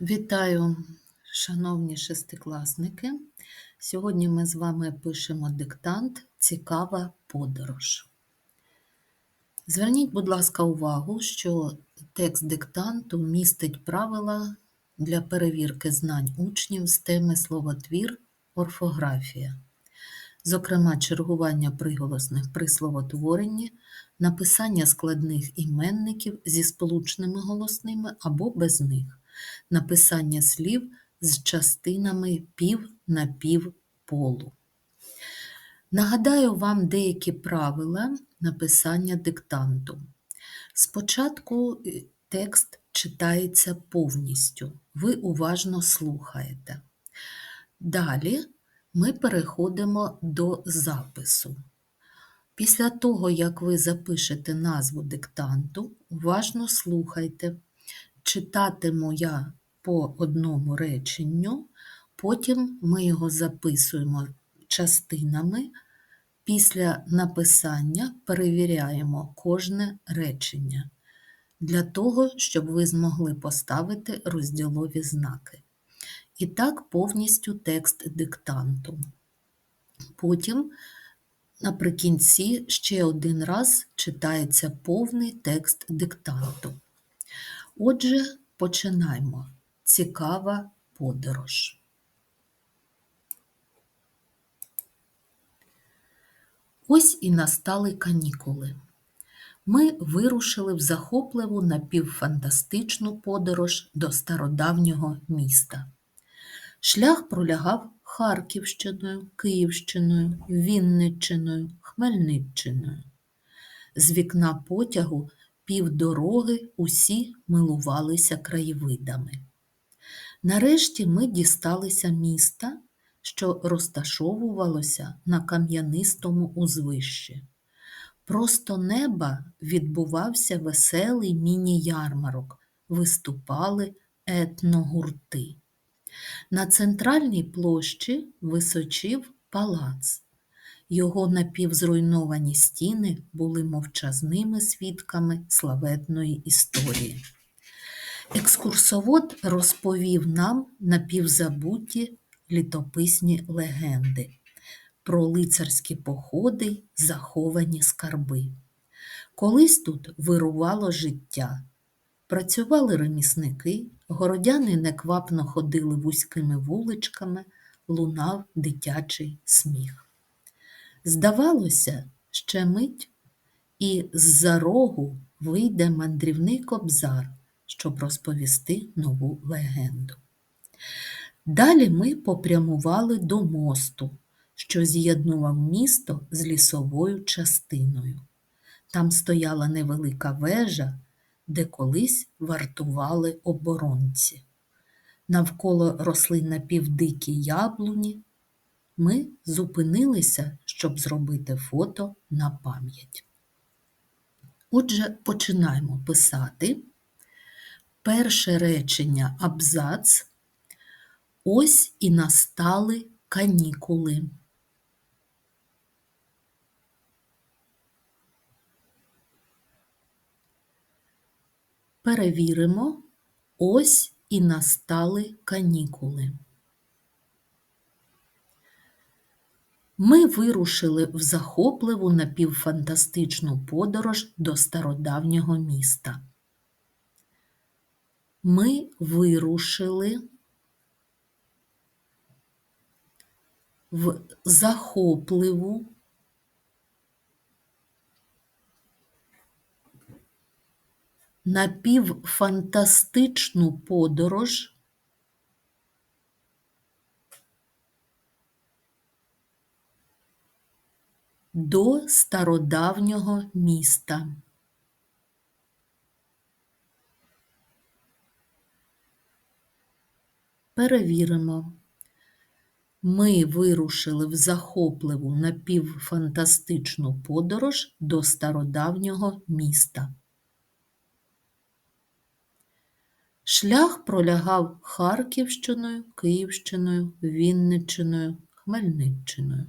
Вітаю, шановні шестикласники. Сьогодні ми з вами пишемо диктант Цікава подорож. Зверніть, будь ласка, увагу, що текст диктанту містить правила для перевірки знань учнів з теми словотвір, орфографія, зокрема, чергування приголосних при словотворенні, написання складних іменників зі сполучними голосними або без них написання слів з частинами пів на пів полу. Нагадаю вам деякі правила написання диктанту. Спочатку е, текст читається повністю, ви уважно слухаєте. Далі ми переходимо до запису. Після того, як ви запишете назву диктанту, уважно слухайте, читатиму я по одному реченню, потім ми його записуємо частинами. Після написання перевіряємо кожне речення для того, щоб ви змогли поставити розділові знаки. І так повністю текст диктанту. Потім наприкінці ще один раз читається повний текст диктанту. Отже, починаймо. Цікава подорож. Ось і настали канікули. Ми вирушили в захопливу напівфантастичну подорож до стародавнього міста. Шлях пролягав Харківщиною, Київщиною, Вінниччиною, Хмельниччиною. З вікна потягу півдороги усі милувалися краєвидами. Нарешті ми дісталися міста, що розташовувалося на кам'янистому узвищі. Просто неба відбувався веселий міні-ярмарок, виступали етногурти. На центральній площі височив палац. Його напівзруйновані стіни були мовчазними свідками славетної історії. Екскурсовод розповів нам напівзабуті літописні легенди про лицарські походи, заховані скарби. Колись тут вирувало життя. Працювали ремісники, городяни неквапно ходили вузькими вуличками, лунав дитячий сміх. Здавалося, ще мить, і з-за рогу вийде мандрівний кобзар, щоб розповісти нову легенду. Далі ми попрямували до мосту, що з'єднував місто з лісовою частиною. Там стояла невелика вежа, де колись вартували оборонці. Навколо росли напівдикі яблуні, ми зупинилися, щоб зробити фото на пам'ять. Отже, починаємо писати. Перше речення абзац. Ось і настали канікули. Перевіримо, ось і настали канікули. Ми вирушили в захопливу напівфантастичну подорож до стародавнього міста. Ми вирушили в захопливу напівфантастичну подорож до стародавнього міста. Перевіримо. Ми вирушили в захопливу напівфантастичну подорож до стародавнього міста. Шлях пролягав Харківщиною, Київщиною, Вінниччиною, Хмельниччиною.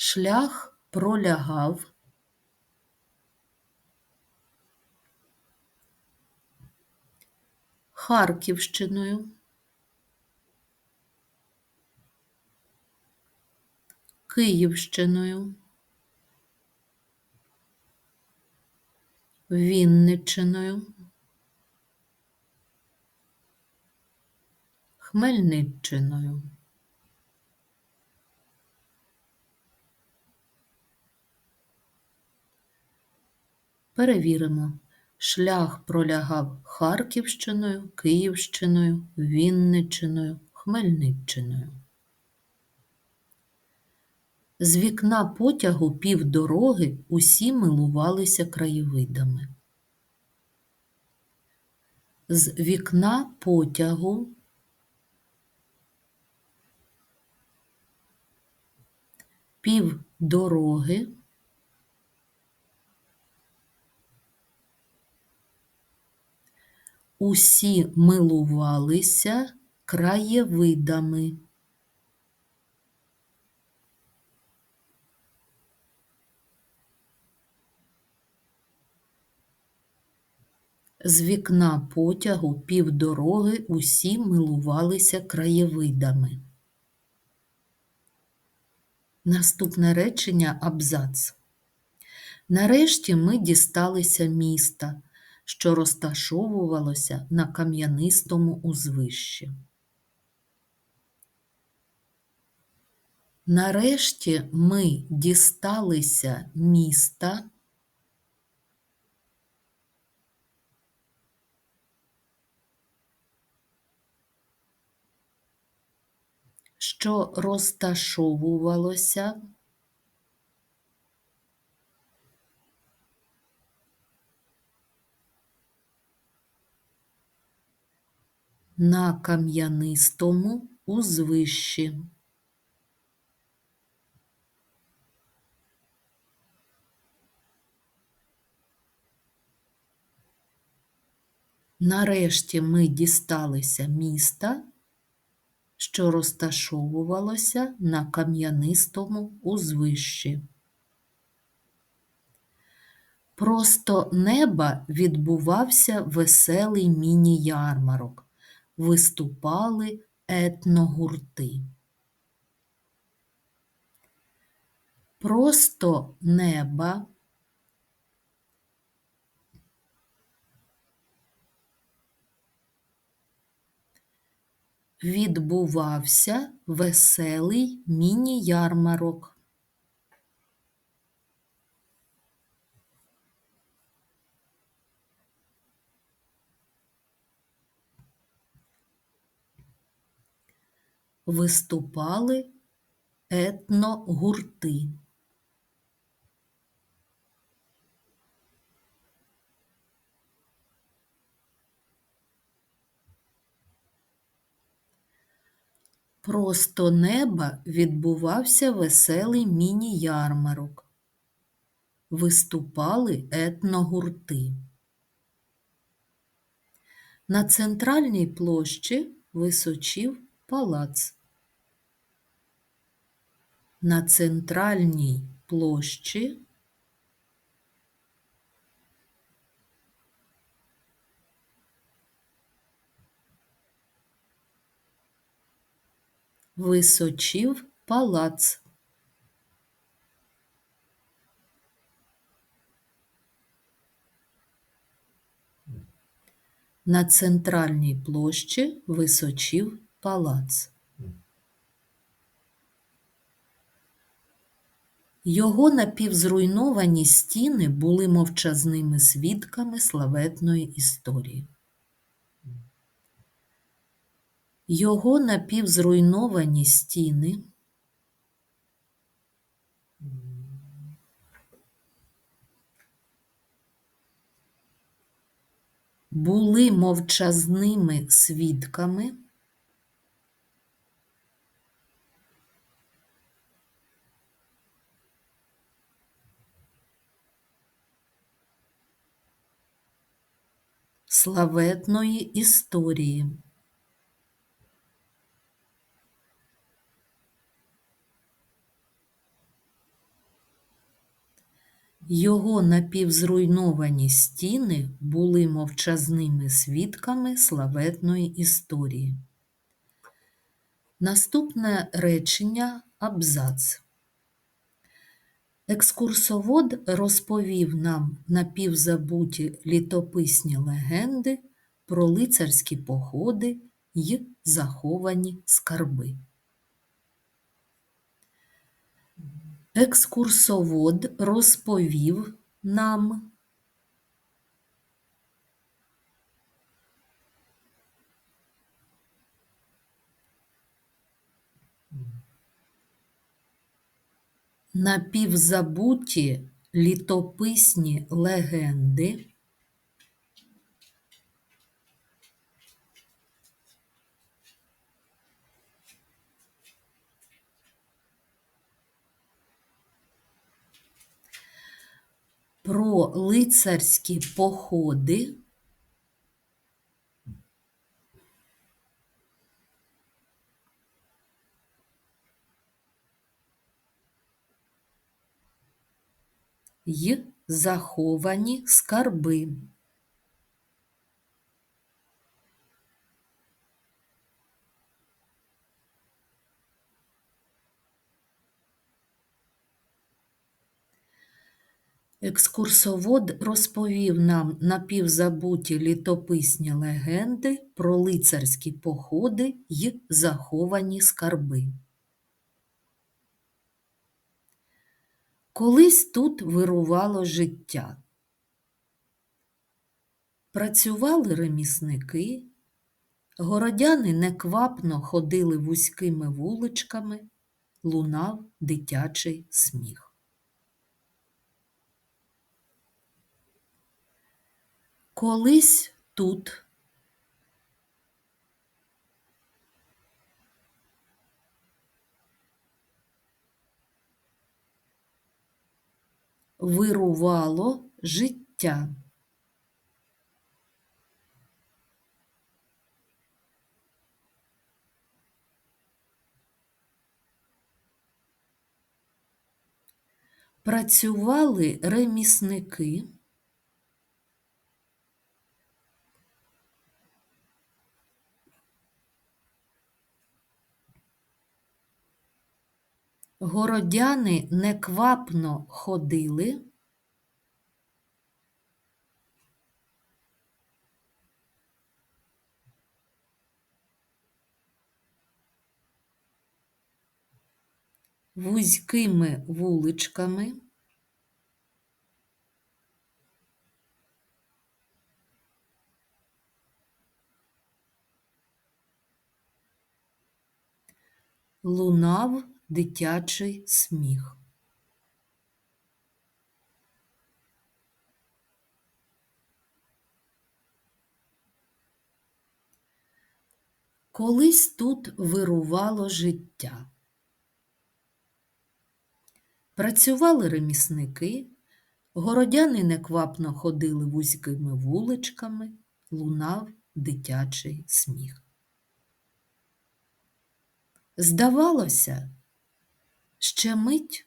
Шлях пролягав. Харківщиною, Київщиною, Вінниччиною, Хмельниччиною. Перевіримо. Шлях пролягав Харківщиною, Київщиною, Вінниччиною, Хмельниччиною. З вікна потягу півдороги усі милувалися краєвидами. З вікна потягу півдороги усі милувалися краєвидами. З вікна потягу півдороги усі милувалися краєвидами. Наступне речення абзац. Нарешті ми дісталися міста, що розташовувалося на кам'янистому узвищі. Нарешті ми дісталися міста. що розташовувалося на кам'янистому узвищі. Нарешті ми дісталися міста, що розташовувалося на кам'янистому узвищі. Просто неба відбувався веселий міні-ярмарок, виступали етногурти. Просто неба відбувався веселий міні-ярмарок. Виступали етногурти. Просто неба відбувався веселий міні-ярмарок. Виступали етногурти. На центральній площі височів палац. На центральній площі височів палац. На центральній площі височів палац. Його напівзруйновані стіни були мовчазними свідками славетної історії. Його напівзруйновані стіни були мовчазними свідками славетної історії. Його напівзруйновані стіни були мовчазними свідками славетної історії. Наступне речення абзац. Екскурсовод розповів нам напівзабуті літописні легенди про лицарські походи й заховані скарби. Екскурсовод розповів нам напівзабуті літописні легенди. Про лицарські походи й заховані скарби. Екскурсовод розповів нам напівзабуті літописні легенди про лицарські походи й заховані скарби. Колись тут вирувало життя. Працювали ремісники, городяни неквапно ходили вузькими вуличками, лунав дитячий сміх. Колись тут вирувало життя. Працювали ремісники. Городяни неквапно ходили. Вузькими вуличками. Лунав дитячий сміх. Колись тут вирувало життя. Працювали ремісники, городяни неквапно ходили вузькими вуличками, лунав дитячий сміх. Здавалося, ще мить,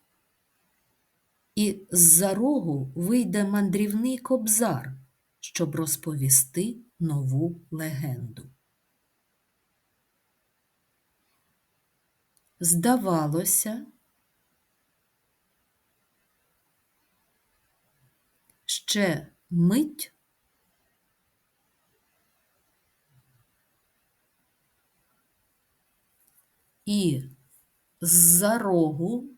і з-за рогу вийде мандрівний кобзар, щоб розповісти нову легенду. Здавалося, ще мить. І з-за рогу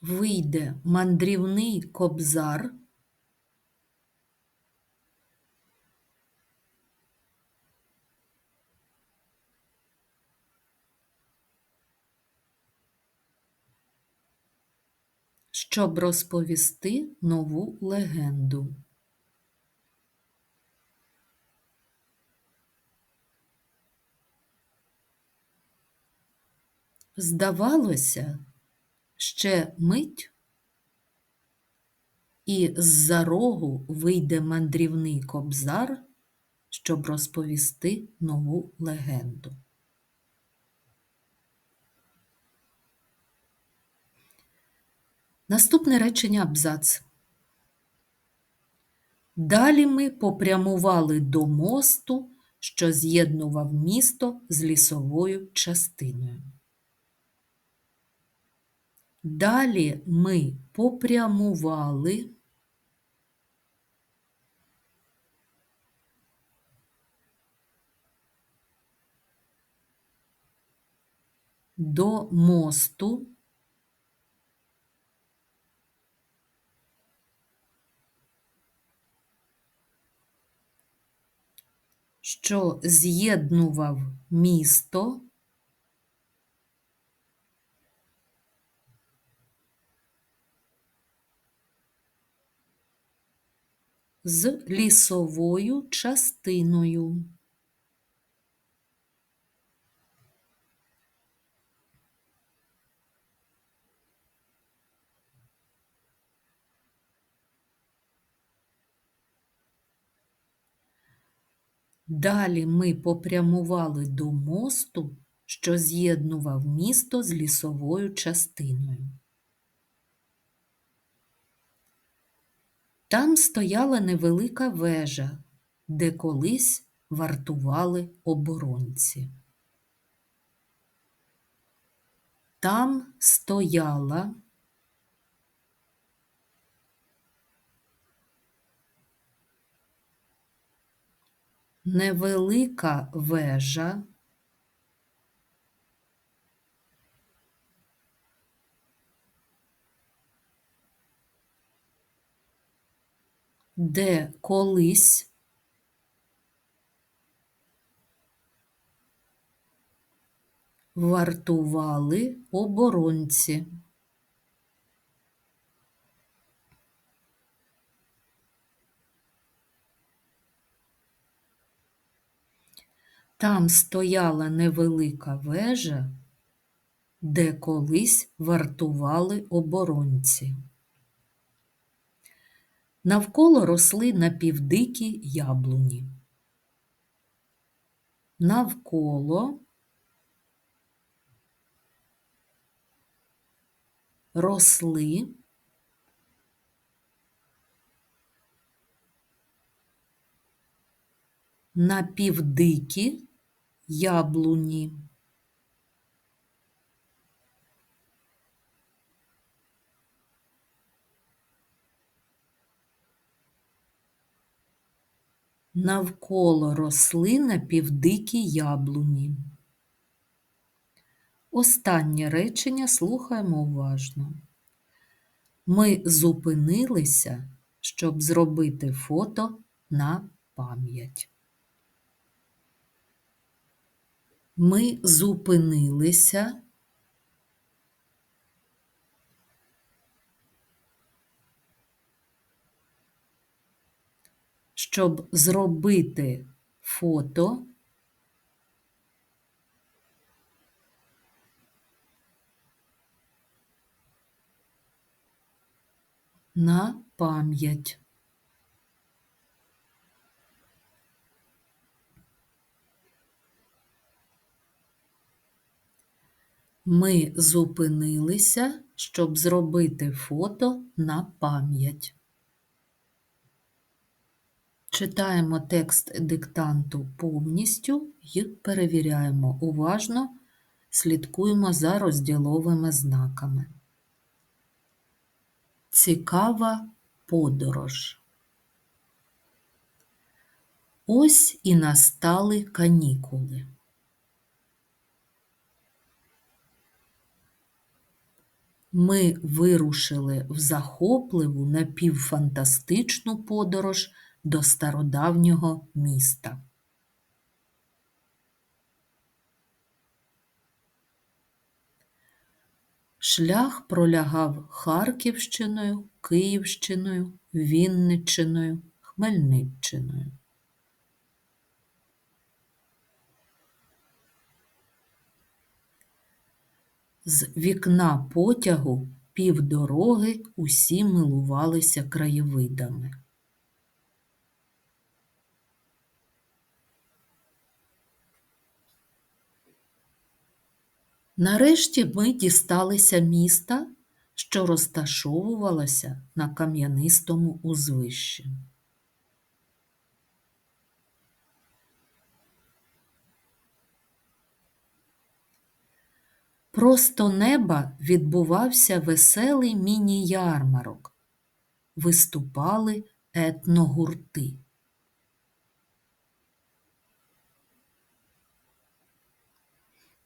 вийде мандрівний кобзар. Щоб розповісти нову легенду. Здавалося, ще мить, і з-за рогу вийде мандрівний кобзар, щоб розповісти нову легенду. Наступне речення абзац. Далі ми попрямували до мосту, що з'єднував місто з лісовою частиною. Далі ми попрямували. До мосту, що з'єднував місто з лісовою частиною. Далі ми попрямували до мосту, що з'єднував місто з лісовою частиною. Там стояла невелика вежа, де колись вартували оборонці. Там стояла невелика вежа, де колись вартували оборонці. Там стояла невелика вежа, де колись вартували оборонці. Навколо росли напівдикі яблуні. Навколо росли напівдикі яблуні. Навколо росли напівдикі яблуні. Останнє речення слухаємо уважно. Ми зупинилися, щоб зробити фото на пам'ять. Ми зупинилися, щоб зробити фото на пам'ять. Ми зупинилися, щоб зробити фото на пам'ять. Читаємо текст диктанту повністю і перевіряємо уважно, слідкуємо за розділовими знаками. Цікава подорож. Ось і настали канікули. Ми вирушили в захопливу напівфантастичну подорож до стародавнього міста. Шлях пролягав Харківщиною, Київщиною, Вінниччиною, Хмельниччиною. З вікна потягу півдороги усі милувалися краєвидами. Нарешті ми дісталися міста, що розташовувалося на кам'янистому узвищі. Просто неба відбувався веселий міні-ярмарок. Виступали етногурти.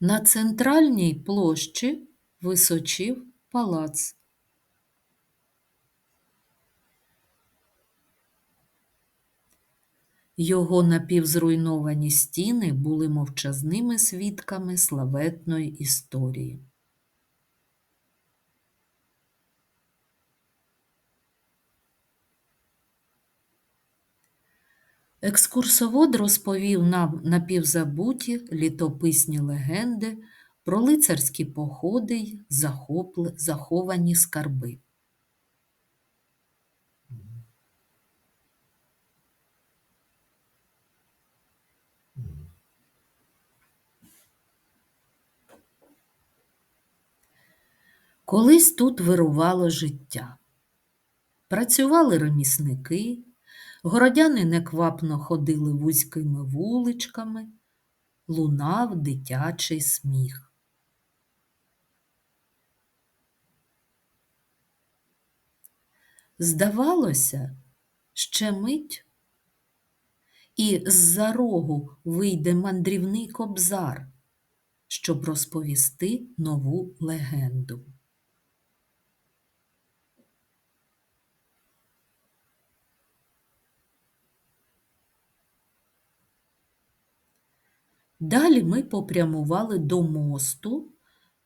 На центральній площі височив палац. Його напівзруйновані стіни були мовчазними свідками славетної історії. Екскурсовод розповів нам напівзабуті літописні легенди про лицарські походи й заховані скарби. Колись тут вирувало життя. Працювали ремісники, городяни неквапно ходили вузькими вуличками, лунав дитячий сміх. Здавалося, ще мить, і з-за рогу вийде мандрівний кобзар, щоб розповісти нову легенду. Далі ми попрямували до мосту,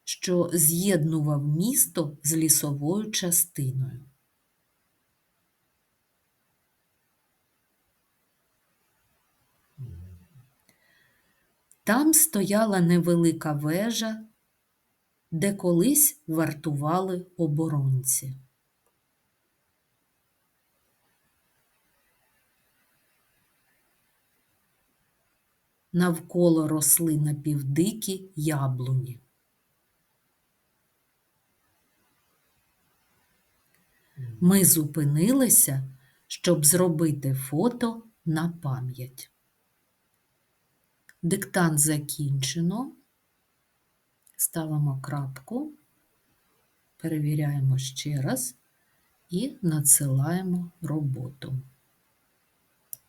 що з'єднував місто з лісовою частиною. Там стояла невелика вежа, де колись вартували оборонці. Навколо росли напівдикі яблуні. Ми зупинилися, щоб зробити фото на пам'ять. Диктант закінчено. Ставимо крапку, перевіряємо ще раз і надсилаємо роботу.